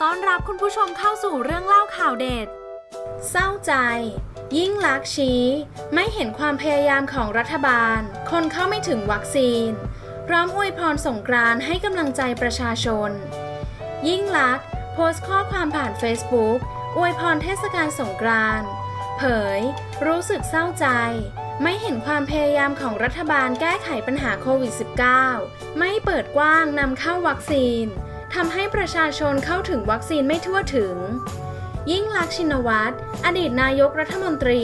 ต้อนรับคุณผู้ชมเข้าสู่เรื่องเล่าข่าวเด็ด เศร้าใจ ยิ่งลักชี้ ไม่เห็นความพยายามของรัฐบาล คนเข้าไม่ถึงวัคซีน พร้อมอวยพรสงกรานต์ให้กำลังใจประชาชน ยิ่งลักษ์โพสต์ข้อความผ่าน Facebook อวยพรเทศกาลสงกรานต์เผย รู้สึกเศร้าใจ ไม่เห็นความพยายามของรัฐบาลแก้ไขปัญหาโควิด -19 ไม่เปิดกว้างนำเข้าวัคซีน ทำให้ประชาชนเข้าถึงวัคซีนไม่ทั่วถึง ยิ่งลักษณ์ชินวัตร อดีตนายกรัฐมนตรี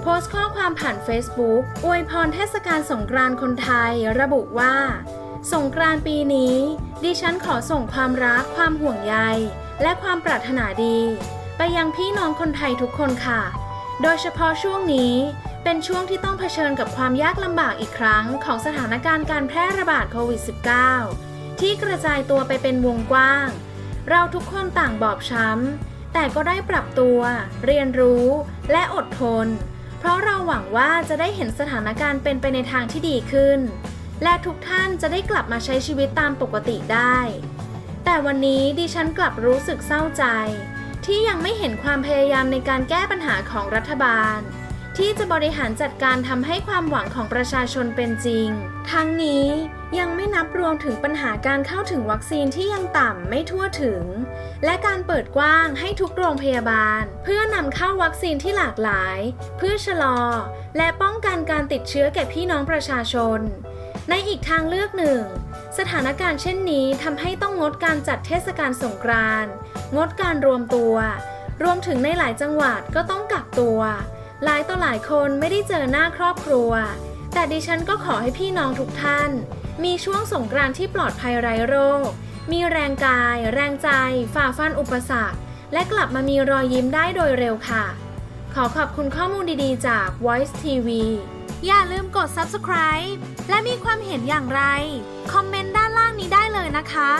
โพสต์ข้อความผ่าน Facebook อวยพรเทศกาลสงกรานต์คนไทย ระบุว่า สงกรานต์ปีนี้ ดิฉันขอส่งความรัก ความห่วงใย และความปรารถนาดี ไปยังพี่น้องคนไทยทุกคนค่ะ โดยเฉพาะช่วงนี้เป็นช่วงที่ต้องเผชิญกับความยากลำบากอีกครั้งของสถานการณ์การแพร่ระบาดโควิด -19 ที่กระจายตัวไปเป็นวงกว้าง เราทุกคนต่างบอบช้ำ แต่ก็ได้ปรับตัว เรียนรู้และอดทน เพราะเราหวังว่าจะได้เห็นสถานการณ์เป็นไปในทางที่ดีขึ้น และทุกท่านจะได้กลับมาใช้ชีวิตตามปกติได้ แต่วันนี้ดิฉันกลับรู้สึกเศร้าใจ ที่ยังไม่เห็นความพยายามในการแก้ปัญหาของรัฐบาล ที่จะบริหารจัดการทำให้ความหวังของประชาชนเป็นจริง ทั้งนี้ยังไม่นับรวมถึงปัญหาการเข้าถึงวัคซีนที่ยังต่ำไม่ทั่วถึง และการเปิดกว้างให้ทุกโรงพยาบาล เพื่อนำเข้าวัคซีนที่หลากหลาย เพื่อชะลอ และป้องกันการติดเชื้อแก่พี่น้องประชาชน ในอีกทางเลือกหนึ่ง สถานการณ์เช่นนี้ทำให้ต้องงดการจัดเทศกาลสงกรานต์งดการรวมตัว รวมถึงในหลายจังหวัดก็ต้องกักตัว หลายต่อหลายคนไม่ได้เจอหน้าครอบครัว แต่ดิฉันก็ขอให้พี่น้องทุกท่าน มีช่วงสงกรานต์ที่ปลอดภัยไร้โรค มีแรงกาย แรงใจ ฝ่าฟันอุปสรรค และกลับมามีรอยยิ้มได้โดยเร็วค่ะ ขอขอบคุณข้อมูลดีๆ จาก Voice TV อย่าลืมกด subscribe และมีความเห็นอย่างไร คอมเมนต์ด้านล่างนี้ได้เลยนะคะ